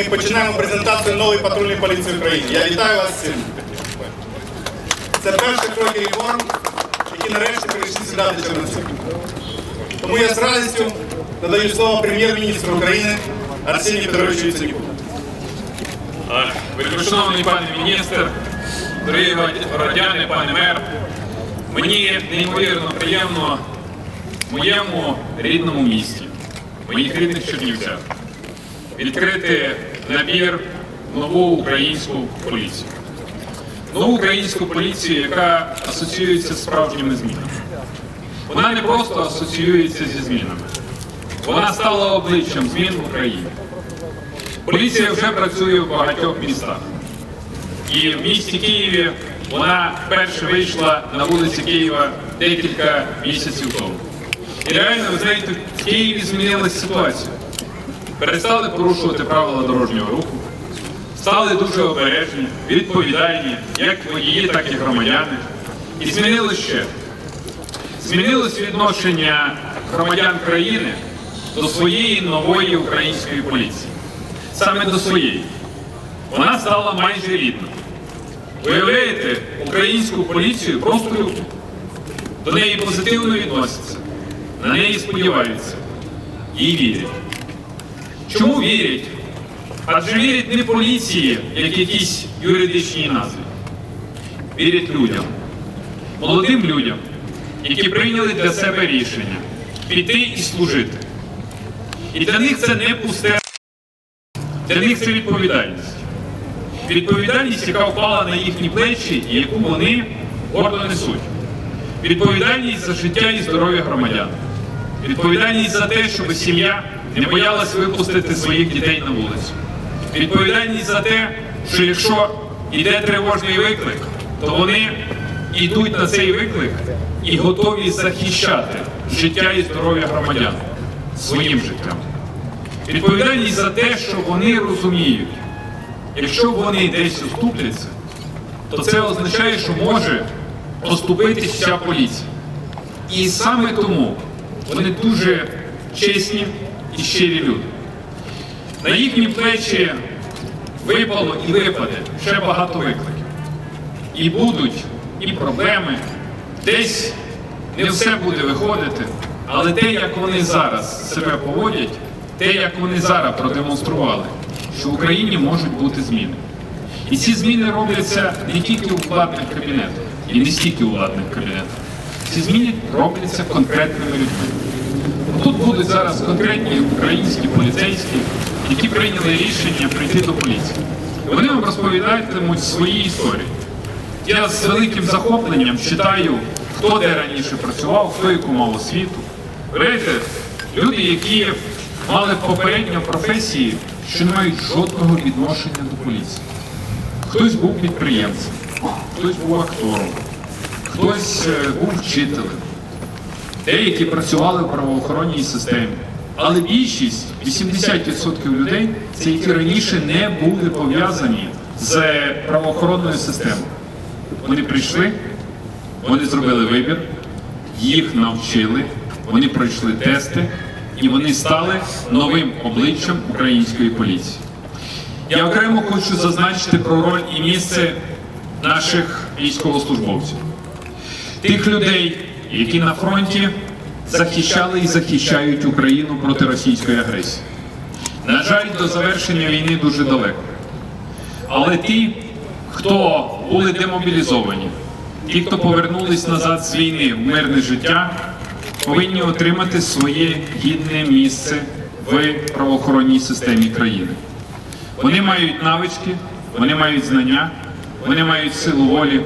Ми починаємо презентацію нової патрульної поліції України. Я вітаю вас цим. Це перші кроки реформ, які нарешті прийшли сюди до Чернівців. Тому я з радістю надаю слово прем'єр-міністру України Арсенію Петровичу Яценюку. Вельмишановний пане міністр, дорогі громадяни, пане мер, мені неймовірно приємно в моєму рідному місті, в моїх рідних Чернівцях, відкрити набір нову українську поліцію. Нову українську поліцію, яка асоціюється з справжніми змінами. Вона не просто асоціюється зі змінами, вона стала обличчям змін в Україні. Поліція вже працює в багатьох містах. І в місті Києві вона вперше вийшла на вулиці Києва декілька місяців тому. І реально, ви знаєте, в Києві змінилася ситуація. Перестали порушувати правила дорожнього руху, стали дуже обережні, відповідальні, як водії, так і громадяни. І змінилось ще. Змінилось відношення громадян країни до своєї нової української поліції саме до своєї. Вона стала майже рідною. Виявляєте, українську поліцію просто люблять. До неї позитивно відносяться, на неї сподіваються і вірять. Чому вірять? Адже вірять не поліції, як якісь юридичній назві. Вірять людям, молодим людям, які прийняли для себе рішення піти і служити. І для них це не пусте. Для них це відповідальність. Відповідальність, яка впала на їхні плечі і яку вони гордо несуть. Відповідальність за життя і здоров'я громадян. Відповідальність за те, щоб сім'я не боялась випустити своїх дітей на вулицю. Відповідальність за те, що якщо йде тривожний виклик, то вони йдуть на цей виклик і готові захищати життя і здоров'я громадян своїм життям. Відповідальність за те, що вони розуміють, якщо вони десь уступляться, то це означає, що може поступитись вся поліція. І саме тому вони дуже чесні і щирі люди. На їхні плечі випало і випаде ще багато викликів. І будуть і проблеми, десь не все буде виходити, але те, як вони зараз себе поводять, те, як вони зараз продемонстрували, що в Україні можуть бути зміни. І ці зміни робляться не тільки у владних кабінетах, і не стільки у владних кабінетах. Ці зміни робляться конкретними людьми. Тут будуть зараз конкретні українські поліцейські, які прийняли рішення прийти до поліції. Вони вам розповідатимуть свої історії. Я з великим захопленням читаю, хто де раніше працював, хто яку мав освіту. Знаєте, люди, які мали попередньо професії, що не мають жодного відношення до поліції. Хтось був підприємцем, хтось був актором, хтось е, був вчителем, деякі працювали в правоохоронній системі. Але більшість, 80% людей, це які раніше не були пов'язані з правоохоронною системою. Вони прийшли, вони зробили вибір, їх навчили, вони пройшли тести і вони стали новим обличчям української поліції. Я окремо хочу зазначити про роль і місце наших військовослужбовців, тих людей, які на фронті захищали і захищають Україну проти російської агресії. На жаль, до завершення війни дуже далеко. Але ті, хто були демобілізовані, ті, хто повернулись назад з війни в мирне життя, повинні отримати своє гідне місце в правоохоронній системі країни. Вони мають навички, вони мають знання, вони мають силу волі,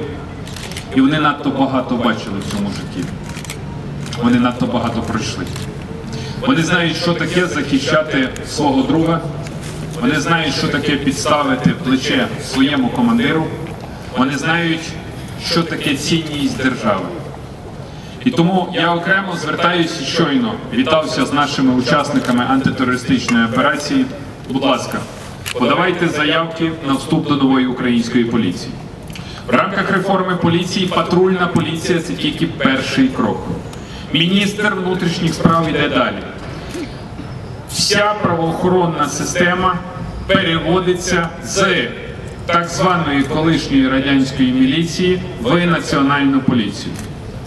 і вони надто багато бачили в цьому житті. Вони надто багато пройшли. Вони знають, що таке захищати свого друга. Вони знають, що таке підставити плече своєму командиру. Вони знають, що таке цінність держави. І тому я окремо звертаюся щойно, вітався з нашими учасниками антитерористичної операції. Будь ласка, подавайте заявки на вступ до нової української поліції. В рамках реформи поліції патрульна поліція це тільки перший крок. Міністр внутрішніх справ йде далі. Вся правоохоронна система переводиться з так званої колишньої радянської міліції в національну поліцію.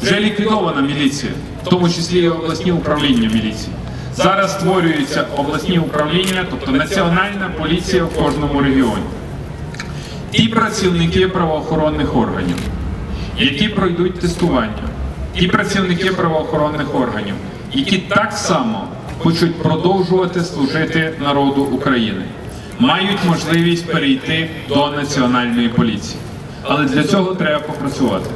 Вже ліквідована міліція, в тому числі і обласні управління міліції. Зараз створюються обласні управління, тобто національна поліція в кожному регіоні. Ті працівники правоохоронних органів, які пройдуть тестування, ті працівники правоохоронних органів, які так само хочуть продовжувати служити народу України, мають можливість перейти до національної поліції. Але для цього треба попрацювати.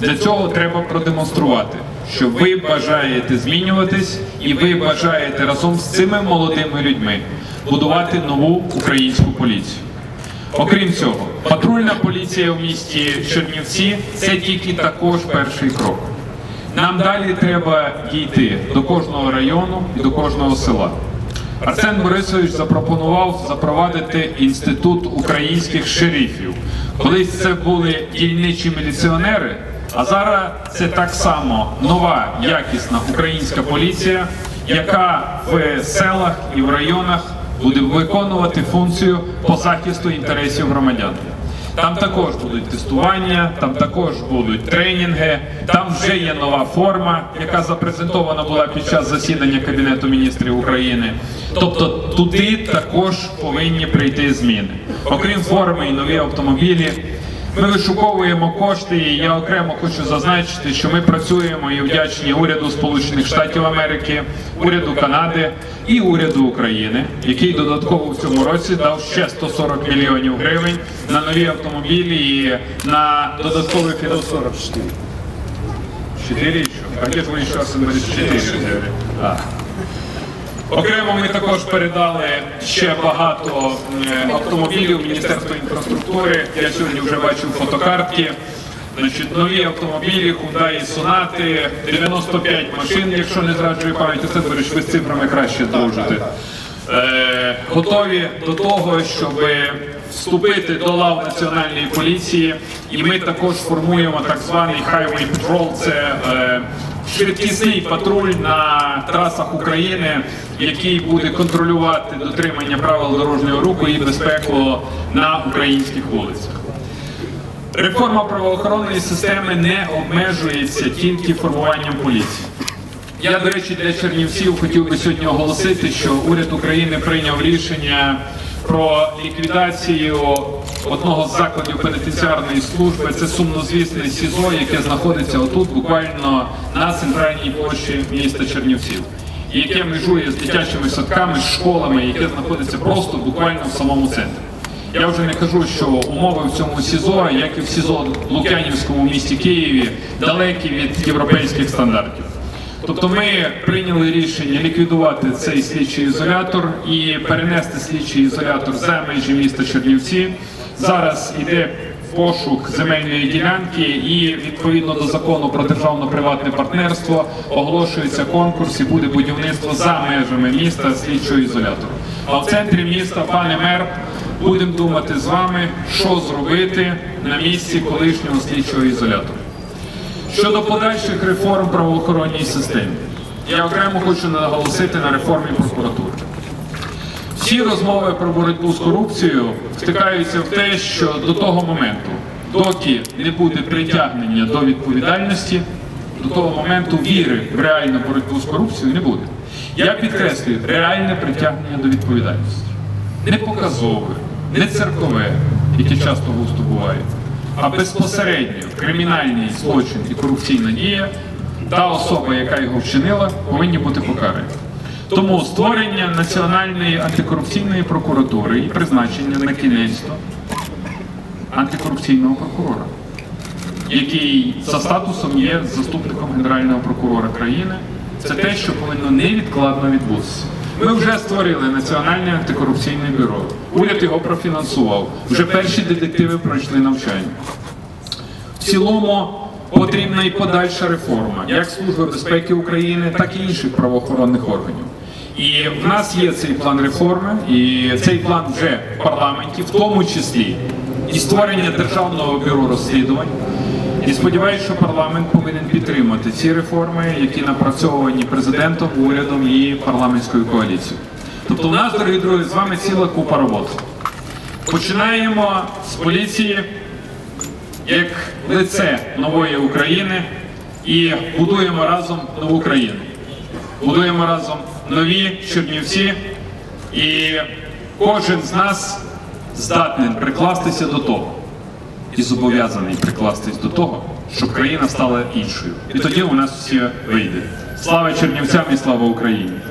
Для цього треба продемонструвати, що ви бажаєте змінюватись і ви бажаєте разом з цими молодими людьми будувати нову українську поліцію. Окрім цього, патрульна поліція в місті Чернівці це тільки також перший крок. Нам далі треба дійти до кожного району і до кожного села. Арсен Борисович запропонував запровадити інститут українських шерифів. Колись це були дільничі міліціонери, а зараз це так само нова якісна українська поліція, яка в селах і в районах буде виконувати функцію по захисту інтересів громадян. Там також будуть тестування, там також будуть тренінги, там вже є нова форма, яка запрезентована була під час засідання Кабінету міністрів України. Тобто туди також повинні прийти зміни. Окрім форми і нові автомобілі. Ми вишуковуємо кошти, і я окремо хочу зазначити, що ми працюємо і вдячні уряду Сполучених Штатів Америки, уряду Канади і уряду України, який додатково в цьому році дав ще 140 мільйонів гривень на нові автомобілі і на додатковий фінансування. 4 еще? А где твои сейчас 4 взяли? А. Окремо ми також передали ще багато е, автомобілів Міністерства інфраструктури. Я сьогодні вже бачив фотокартки. Значить, нові автомобілі, Hyundai Sonata, 95 машин, якщо не зраджує пам'ять, це береш ви з цифрами краще дружите. Е, готові до того, щоб вступити до лав національної поліції, і ми також формуємо так званий Highway Patrol, це е, швидкісний патруль на трасах України, який буде контролювати дотримання правил дорожнього руху і безпеку на українських вулицях. Реформа правоохоронної системи не обмежується тільки формуванням поліції. Я, до речі, для чернівців хотів би сьогодні оголосити, що уряд України прийняв рішення про ліквідацію одного з закладів пенітенціарної служби. Це сумнозвісне СІЗО, яке знаходиться отут, буквально на центральній площі міста Чернівців, яке межує з дитячими садками, з школами, яке знаходиться просто буквально в самому центрі. Я вже не кажу, що умови в цьому СІЗО, як і в СІЗО Лук'янівському місті Києві, далекі від європейських стандартів. Тобто ми прийняли рішення ліквідувати цей слідчий ізолятор і перенести слідчий ізолятор за межі міста Чернівці. Зараз іде пошук земельної ділянки і відповідно до закону про державно-приватне партнерство оголошується конкурс і буде будівництво за межами міста слідчого ізолятору. А в центрі міста, пане мер, будемо думати з вами, що зробити на місці колишнього слідчого ізолятору. Щодо подальших реформ правоохоронній системі, я окремо хочу наголосити на реформі прокуратури. Всі розмови про боротьбу з корупцією втикаються в те, що до того моменту, доки не буде притягнення до відповідальності, до того моменту віри в реальну боротьбу з корупцією не буде. Я підкреслюю реальне притягнення до відповідальності. Не показове, не церкове, яке часто густо буває, а безпосередньо кримінальний злочин і корупційна дія, та особа, яка його вчинила, повинні бути покарані. Тому створення Національної антикорупційної прокуратури і призначення на кінець антикорупційного прокурора, який за статусом є заступником генерального прокурора країни, це те, що повинно невідкладно відбутися. Ми вже створили Національне антикорупційне бюро. Уряд його профінансував. Вже перші детективи пройшли навчання. В цілому потрібна і подальша реформа як Служби безпеки України, так і інших правоохоронних органів. І в нас є цей план реформи, і цей план вже в парламенті, в тому числі і створення державного бюро розслідувань. І сподіваюся, що парламент повинен підтримати ці реформи, які напрацьовані президентом, урядом і парламентською коаліцією. Тобто у нас, дорогі друзі, з вами ціла купа роботи. Починаємо з поліції як лице нової України і будуємо разом нову країну. Будуємо разом нові Чернівці, і кожен з нас здатний прикластися до того і зобов'язаний прикластись до того, щоб країна стала іншою. І тоді у нас все вийде. Слава Чернівцям і слава Україні!